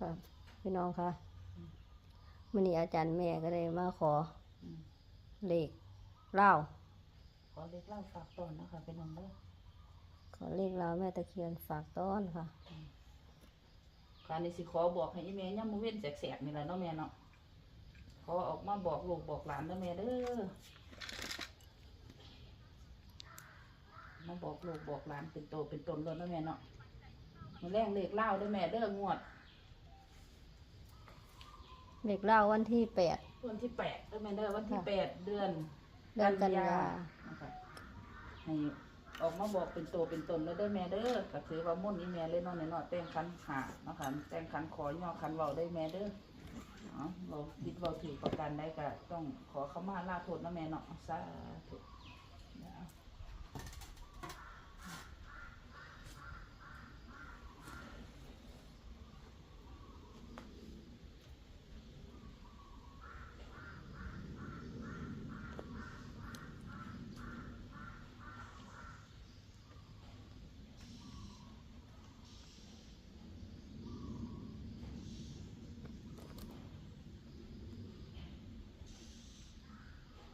ครับพี่น้องคะวันนี้อาจารย์แม่ก็เลยมาขออืมเลขเล่าขอเล็กเล่าฝากตอนนะคะเป็นน้องเด้อขอเลขเล่าแม่ตะเคียนฝากต้อนค่ะ การนี้สิขอบอกให้อีแม่ย่ำมือเว้นแสกๆนี่แหละเนาะแม่เนาะขอออกมาบอกลูกบอกหลานเด้อแม่เด้อมาบอกลูกบอกหลานเป็นโตเป็นตนเลยเนาะแม่เนาะมือแรงเลขเล่าเด้อแม่เด้องวด เลขเล่าวันที่แปด วันที่แปดเด้อแม่เด้อวันที่ค่ะ แปดเดือนเดือนกันยานะคะให้ออกมาบอกเป็นตัวเป็นตนแล้วเด้อแม่เด้อก็ถือว่ามุ่นอีแม่เลยเนาะเนาะแต่งคันหาเนาะค่ะแต่งคันขอย่อคันเว้าได้แม่เด้อเนาะเราคิดเราถือประกันได้ก็ต้องขอเข้ามาลาโทษนะแม่เนาะสาธุ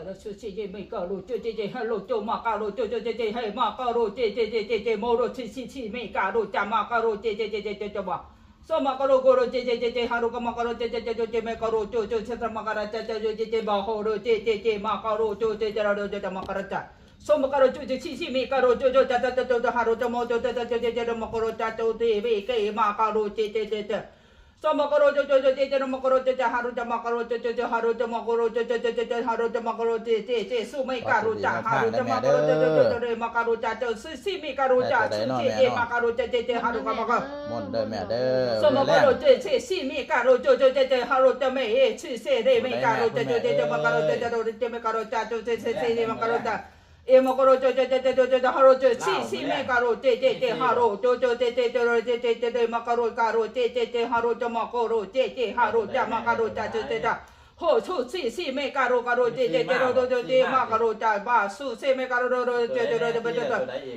เราเจเจไม่ก้ารู้เจเจเจฮัลโลโจมาการูโจเจเจเจให้มาก้ารูเจเจเจเจเจโมรู้ชื่ชื่อชื่ไม่ก้ารูจะมาก้ารูเจเจเจเจเจจะบอกสมาก้ารูกรูเจเจเจเจหารู้ก็มาก้ารูเจเจเจเจเจไม่ก้ารูโจเจเชตมาการเจเจเจเจเจบาโฮรูเจเจเจมาก้ารูโจเจเจเราเจเจมาการจัดสมการูโจเจชื่อชื่ไม่ก้ารูโจโจเจัดจัดจัดฮารุจโมโจเจเจเจเจมาการูจัดโจเจเวเกมาการูเจเจเจเจ จะมากรโจโจโจเจจะมากรโจจะฮารุจะมากรโจโจจฮารุจะมากรโจโจจจจฮารุจะมากรโจเจจสู้ไม่การุจะฮารุจะมากรโจโจโจเจมากรจะเจสู้ซี่มีการุจะเจเจมารุจเจเจฮารุกามากรมนเด้อแม่เด้อสมากรโจเจซี่มีการุโจจเจเจฮารุจไม่เอชื่เซเดไม่การุจะจเจจะมากรโจโจจเจไมการุจะจเจเซเซมารุจจ えもこロちょちょちょちょちょチョチョハロチョシシメカロテテテハロちょチョテテテロテテテテマかろカロテテテハロチョマコロテテハロチャマカロちゃちョテタ。 โหชูซีซีเมกาโรกาโรเจเจเจโรโจโจเจมากโรจ่าบาสูเซเมกาโรโรเจเจโรเจเจเจ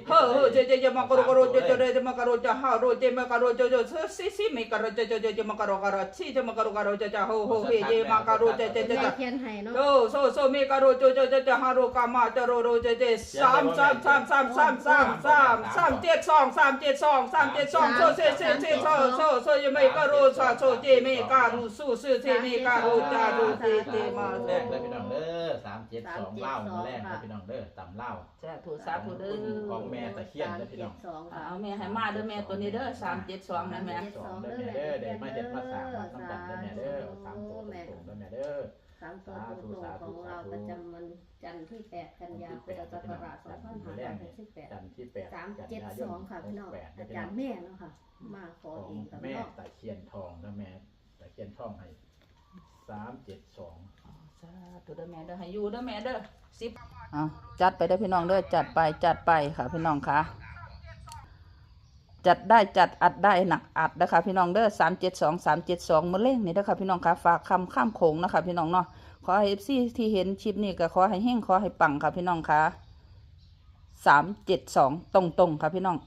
เฮเฮเจเจเจมากโรกโรเจเจเรเจมากโรจ่าฮาโรเจมกโรโจโจซีซีเมกาโรเจเจเจเจมากโรกาโรซีเจมากโรกาโรเจจาโหโหเฮเจมากโรเจเจเจแม่จเขียนให้เนาะโอ้โซโซมีการุโจโจโจโจฮารุกามาเจโรโรเจเจสามสามสามสามสามสามสามสามเจ็ดสองสามเจ็ดสองสามเจ็ดสองโซเซเซเซโซโซโซยเมการุสาโซเจเมการุสูสูเจเมการุจารุเจเจมาแรกเลยพี่น้องเด้อสามเจ็ดสองเล่ามื้อแรกเลยพี่น้องเด้อตำเล่าสาธุสาธุเด้ของอแม่ตะเคียนเด้อพี่น้องสองค่ะเอาแม่ให้มาเด้อแม่ตัวนี้เด้อสามเจ็ดสองนะแม่สองเด้อแม่เด้อเดี๋ยวมาเฮ็ดภาษามาทำกันเด้อแม่เด้อสามตัวตรงๆเด้อแม่เด้อสามตัวตรงๆของเราประจำวันจันทร์ที่แปดกันยาพุทธศักราชสองพันห้าร้อยหกสิบแปดจันทร์ที่แปดสามกันเจ็ดยายสนองค่ะพี่น้องแปดอาพี่จาน้รองย์แม่เนาะค่ะ มาขอของเองกับแม่น้องตะเคียนทองนะแม่ตะเคียนทองให้ สามเจ็ดสองสาธุเด้อแม่เด้อให้อยู่เด้อแม่เด้อสิบอะจัดไปเด้อพี่น้องเด้อจัดไปจัดไปค่ะพี่น้องค่ะ จัดได้จัดอัดได้หนักอัดนะคะพี่น้องเด้อสามเจ็ดสองสามเจ็ดสองมือเล่งนี่นะคะพี่น้องค่ะฝากคำข้ามโขงนะคะพี่น้องเนาะขอให้เอฟซีที่เห็นชิปนี่ก็ขอให้เฮงขอให้ปังค่ะพี่น้องค่ะสามเจ็ดสองตรงๆค่ะพี่น้อง